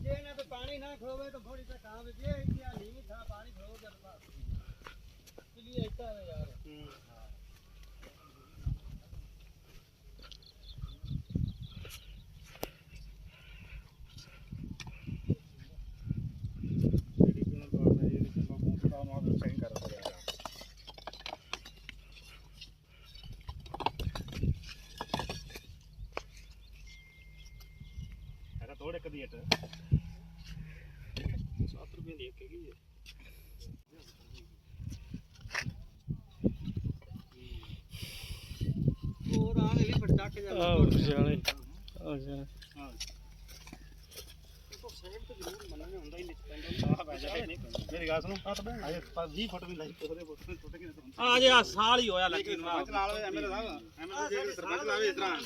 ਜੇ ਇਹਨਾਂ ਤੇ ਪਾਣੀ ਨਾ ਖਲੋਵੇ ਤਾਂ ਥੋੜੀ ਤਾਂ ਕਾਂ ਵਿੱਚ ਇਹ ਇੱਥੇ ਆ। ਨੀਵੀਂ ਥਾਂ ਪਾਣੀ ਖਲੋ ਗਿਆ ਤਾਂ ਬਸ ਚਲੀ ਇੱਟਾ ਨੇ ਯਾਰ ਥੋੜੇ ਕਦੀ ਅਟ 7 ਰੁਪਏ ਦੀ ਇੱਕ ਹੈਗੀ ਹੈ ਹੋਰ ਆਲੇ ਵੀ ਪਟਕ ਜਾ ਆਹ ਜਾਲੇ ਆਹ ਜਾਲੇ ਮੇਰੀ ਗੱਲ ਸੁਣੋ। ਅਜੇ 20 ਫੁੱਟ ਵੀ ਲਾਈ। ਉਹਦੇ ਫੁੱਟ ਫੁੱਟ ਕੇ ਆ ਜੇ ਆ ਸਾਲ ਹੀ ਹੋਇਆ ਲੱਗੀ ਨੂੰ। ਸਰਪੰਚ ਨਾਲ ਐਮਐਲਏ ਸਾਹਿਬ। ਐਮਐਲਏ ਜੇ ਸਰਪੰਚ ਲਾਵੇ ਇਸ ਤਰ੍ਹਾਂ।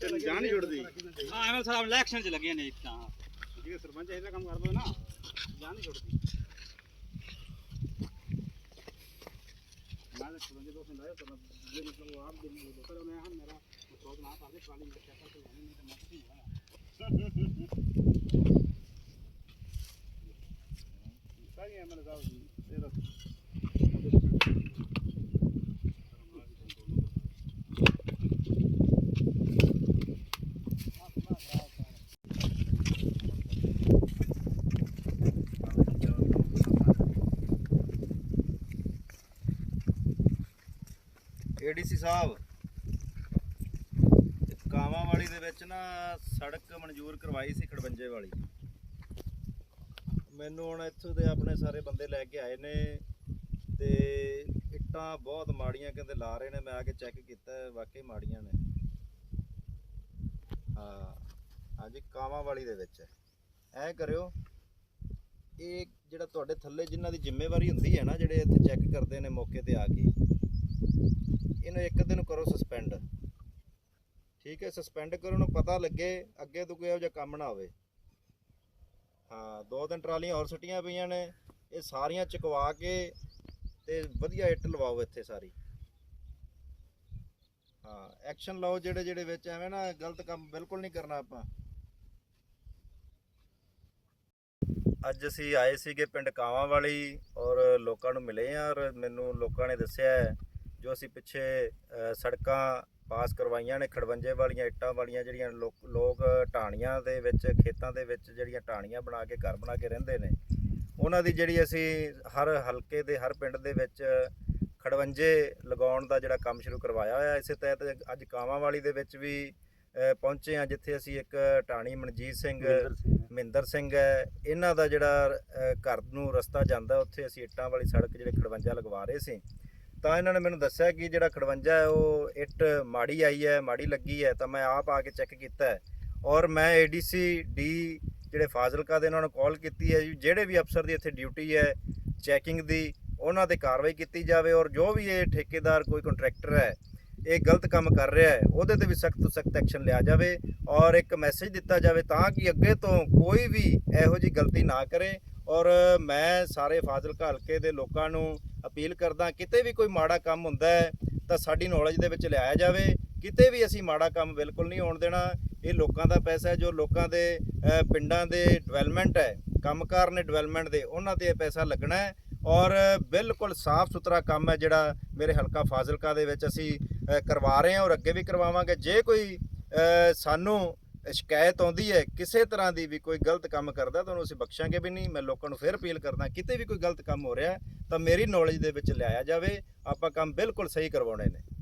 ਤੇ ਜਾਨ ਨਹੀਂ ਛੁੱਟਦੀ ਆ ਐਵੇਂ ਸਾਹਿਬ ਇਲੈਕਸ਼ਨ ਚ ਲੱਗੇ ਨੇ ਇੱਟਾਂ ਜੇ ਸਰਪੰਚ ਇਹਦਾ ਕੰਮ ਕਰ ਦੋ ਨਾ ਜਾਨ ਨਹੀਂ ਛੁੱਟਦੀ ਮੈਂ ਤਾਂ ਸਰਪੰਚ ਦੋ ਸੰਦਾਇਆ ਤਾਂ ਜੇ ਮਤਲਬ ਆਪ ਦੇ ਲੋਕਾਂ ਨੇ ਹਾਂ ਮੇਰਾ ਪਾਦੇ ਪ੍ਰਾਣੀ ਮੇਰੇ ਖਿਆਲ ਤੋਂ ਨਹੀਂ ਤਾਂ ਮਤ ਨਹੀਂ ਸਾਰੀ ਐਮਐਲਏ ਸਾਹਿਬ ਇਹਦਾ ਏਡੀਸੀ ਸਾਹਿਬ ਕਾਵਾਂ ਵਾਲੀ ਦੇ ਵਿੱਚ ਨਾ ਸੜਕ ਮਨਜ਼ੂਰ ਕਰਵਾਈ ਸੀ ਖੜਵੰਜੇ ਵਾਲੀ। ਮੈਨੂੰ ਹੁਣ ਇੱਥੋਂ ਦੇ ਆਪਣੇ ਸਾਰੇ ਬੰਦੇ ਲੈ ਕੇ ਆਏ ਨੇ ਤੇ ਇੱਟਾਂ ਬਹੁਤ ਮਾੜੀਆਂ ਕਹਿੰਦੇ ਲਾ ਰਹੇ ਨੇ, ਮੈਂ ਆ ਕੇ ਚੈੱਕ ਕੀਤਾ, ਵਾਕਈ ਮਾੜੀਆਂ ਨੇ। ਹਾਂ ਹਾਂਜੀ ਕਾਵਾਂ ਵਾਲੀ ਦੇ ਵਿੱਚ ਐ ਕਰਿਓ, ਇਹ ਜਿਹੜਾ ਤੁਹਾਡੇ ਥੱਲੇ ਜਿਨ੍ਹਾਂ ਦੀ ਜ਼ਿੰਮੇਵਾਰੀ ਹੁੰਦੀ ਹੈ ਨਾ, ਜਿਹੜੇ ਇੱਥੇ ਚੈੱਕ ਕਰਦੇ ਨੇ ਮੌਕੇ ਤੇ ਆ ਕੇ, ਇਹਨੂੰ ਇੱਕ ਦਿਨ ਕਰੋ ਸਸਪੈਂਡ ਠੀਕ ਹੈ ਸਸਪੈਂਡ ਕਰੋ ਉਹਨੂੰ ਪਤਾ ਲੱਗੇ, ਅੱਗੇ ਤੋਂ ਕੋਈ ਇਹੋ ਜਿਹਾ ਕੰਮ ਨਾ ਹੋਵੇ। ਹਾਂ, ਦੋ ਤਿੰਨ ਟਰਾਲੀਆਂ ਹੋਰ ਸੁੱਟੀਆਂ ਪਈਆਂ ਨੇ, ਇਹ ਸਾਰੀਆਂ ਚੁਕਵਾ ਕੇ ਤੇ ਵਧੀਆ ਇੱਟ ਲਵਾਓ ਇੱਥੇ ਸਾਰੀ। ਹਾਂ, ਐਕਸ਼ਨ ਲਓ ਜਿਹੜੇ ਜਿਹੜੇ ਵਿੱਚ ਐਵੇਂ ਨਾ ਗਲਤ ਕੰਮ ਬਿਲਕੁਲ ਨਹੀਂ ਕਰਨਾ ਆਪਾਂ। ਅੱਜ ਅਸੀਂ ਆਏ ਸੀਗੇ ਪਿੰਡ ਕਾਵਾਂ ਵਾਲੀ ਔਰ ਲੋਕਾਂ ਨੂੰ ਮਿਲੇ ਆ ਔਰ ਮੈਨੂੰ ਲੋਕਾਂ ਨੇ ਦੱਸਿਆ ਜੋ ਅਸੀਂ ਪਿੱਛੇ ਸੜਕਾਂ ਪਾਸ ਕਰਵਾਈਆਂ ਨੇ ਖੜਵੰਜੇ ਵਾਲੀਆਂ ਇੱਟਾਂ ਵਾਲੀਆਂ ਜਿਹੜੀਆਂ ਲੋਕ ਢਾਣੀਆਂ ਦੇ ਵਿੱਚ ਖੇਤਾਂ ਦੇ ਵਿੱਚ ਜਿਹੜੀਆਂ ਢਾਣੀਆਂ ਬਣਾ ਕੇ ਘਰ ਬਣਾ ਕੇ ਰਹਿੰਦੇ ਨੇ। ਉਹਨਾਂ ਦੀ ਜਿਹੜੀ ਅਸੀਂ ਹਰ ਹਲਕੇ ਦੇ ਹਰ ਪਿੰਡ ਦੇ ਵਿੱਚ ਖੜਵੰਜੇ ਲਗਾਉਣ ਦਾ ਜਿਹੜਾ ਕੰਮ ਸ਼ੁਰੂ ਕਰਵਾਇਆ ਹੋਇਆ ਇਸੇ ਤਹਿਤ ਅੱਜ ਕਾਵਾਂ ਵਾਲੀ ਦੇ ਵਿੱਚ ਵੀ ਪਹੁੰਚੇ ਆ ਜਿੱਥੇ ਅਸੀਂ ਇੱਕ ਢਾਣੀ ਮਨਜੀਤ ਸਿੰਘ ਮਹਿੰਦਰ ਸਿੰਘ ਹੈ। ਇਹਨਾਂ ਦਾ ਜਿਹੜਾ ਘਰ ਨੂੰ ਰਸਤਾ ਜਾਂਦਾ ਉੱਥੇ ਅਸੀਂ ਇੱਟਾਂ ਵਾਲੀ ਸੜਕ ਜਿਹੜੇ ਖੜਵੰਜਾ ਲਗਵਾ ਰਹੇ ਸੀ। ਤਾਂ ਇਹਨਾਂ ਨੇ ਮੈਨੂੰ ਦੱਸਿਆ ਕਿ ਜਿਹੜਾ ਖੜਵੰਜਾ ਹੈ, ਉਹ ਇੱਟ ਮਾੜੀ ਆਈ ਹੈ, ਮਾੜੀ ਲੱਗੀ ਹੈ, ਤਾਂ ਮੈਂ ਆਪ ਆ ਕੇ ਚੈੱਕ ਕੀਤਾ ਹੈ। ਔਰ ਮੈਂ ਏਡੀਸੀ ਡੀ ਜਿਹੜੇ ਫਾਜ਼ਿਲਕਾ ਦੇ ਉਹਨਾਂ ਨੂੰ ਕਾਲ ਕੀਤੀ ਹੈ ਜਿਹੜੇ ਵੀ ਅਫਸਰ ਦੀ ਇੱਥੇ ਡਿਊਟੀ ਹੈ ਚੈਕਿੰਗ ਦੀ, ਉਹਨਾਂ ਤੇ ਕਾਰਵਾਈ ਕੀਤੀ ਜਾਵੇ ਔਰ ਜੋ ਵੀ ਇਹ ਠੇਕੇਦਾਰ ਕੋਈ ਕੰਟਰੈਕਟਰ ਹੈ, ਇਹ ਗਲਤ ਕੰਮ ਕਰ ਰਿਹਾ ਹੈ, ਉਹਦੇ ਤੇ ਵੀ ਸਖਤ ਤੋਂ ਸਖਤ ਐਕਸ਼ਨ ਲਿਆ ਜਾਵੇ ਔਰ ਇੱਕ ਮੈਸੇਜ ਦਿੱਤਾ ਜਾਵੇ ਤਾਂ ਕਿ ਅੱਗੇ ਤੋਂ ਕੋਈ ਵੀ ਇਹੋ ਜੀ ਗਲਤੀ ਨਾ ਕਰੇ। ਔਰ ਮੈਂ ਸਾਰੇ ਫਾਜ਼ਿਲਕਾ ਹਲਕੇ ਦੇ ਲੋਕਾਂ ਨੂੰ ਅਪੀਲ ਕਰਦਾ, ਕਿਤੇ ਵੀ ਕੋਈ ਮਾੜਾ ਕੰਮ ਹੁੰਦਾ ਹੈ, ਤਾਂ ਸਾਡੀ ਨੌਲੇਜ ਦੇ ਵਿੱਚ ਲਿਆਇਆ ਜਾਵੇ। ਕਿਤੇ ਵੀ ਅਸੀਂ ਮਾੜਾ ਕੰਮ ਬਿਲਕੁਲ ਨਹੀਂ ਹੋਣ ਦੇਣਾ। ਇਹ ਲੋਕਾਂ ਦਾ ਪੈਸਾ ਹੈ, ਜੋ ਲੋਕਾਂ ਦੇ ਪਿੰਡਾਂ ਦੇ ਡਿਵੈਲਪਮੈਂਟ ਹੈ, ਕੰਮਕਾਰ ਨੇ ਡਿਵੈਲਪਮੈਂਟ ਦੇ, ਉਹਨਾਂ ਤੇ ਇਹ ਪੈਸਾ ਲੱਗਣਾ ਹੈ। ਔਰ ਬਿਲਕੁਲ ਸਾਫ਼ ਸੁਥਰਾ ਕੰਮ ਹੈ ਜਿਹੜਾ ਮੇਰੇ ਹਲਕਾ ਫਾਜ਼ਿਲਕਾ ਦੇ ਵਿੱਚ ਅਸੀਂ ਕਰਵਾ ਰਹੇ ਹਾਂ ਔਰ ਅੱਗੇ ਵੀ ਕਰਵਾਵਾਂਗੇ। ਜੇ ਕੋਈ ਸਾਨੂੰ ਸ਼ਿਕਾਇਤ ਆਉਂਦੀ ਹੈ, ਕਿਸੇ ਤਰ੍ਹਾਂ ਦੀ ਵੀ ਕੋਈ ਗਲਤ ਕੰਮ ਕਰਦਾ, ਤਾਂ ਉਹਨੂੰ ਅਸੀਂ ਬਖਸ਼ਾਂਗੇ ਵੀ ਨਹੀਂ, ਮੈਂ ਲੋਕਾਂ ਨੂੰ ਫਿਰ ਅਪੀਲ ਕਰਦਾ, ਕਿਤੇ ਵੀ ਕੋਈ ਗਲਤ ਕੰਮ ਹੋ ਰਿਹਾ ਤਾਂ ਮੇਰੀ ਨੌਲੇਜ ਦੇ ਵਿੱਚ ਲਿਆਇਆ ਜਾਵੇ, ਆਪਾਂ ਕੰਮ ਬਿਲਕੁਲ ਸਹੀ ਕਰਵਾਉਣੇ ਨੇ।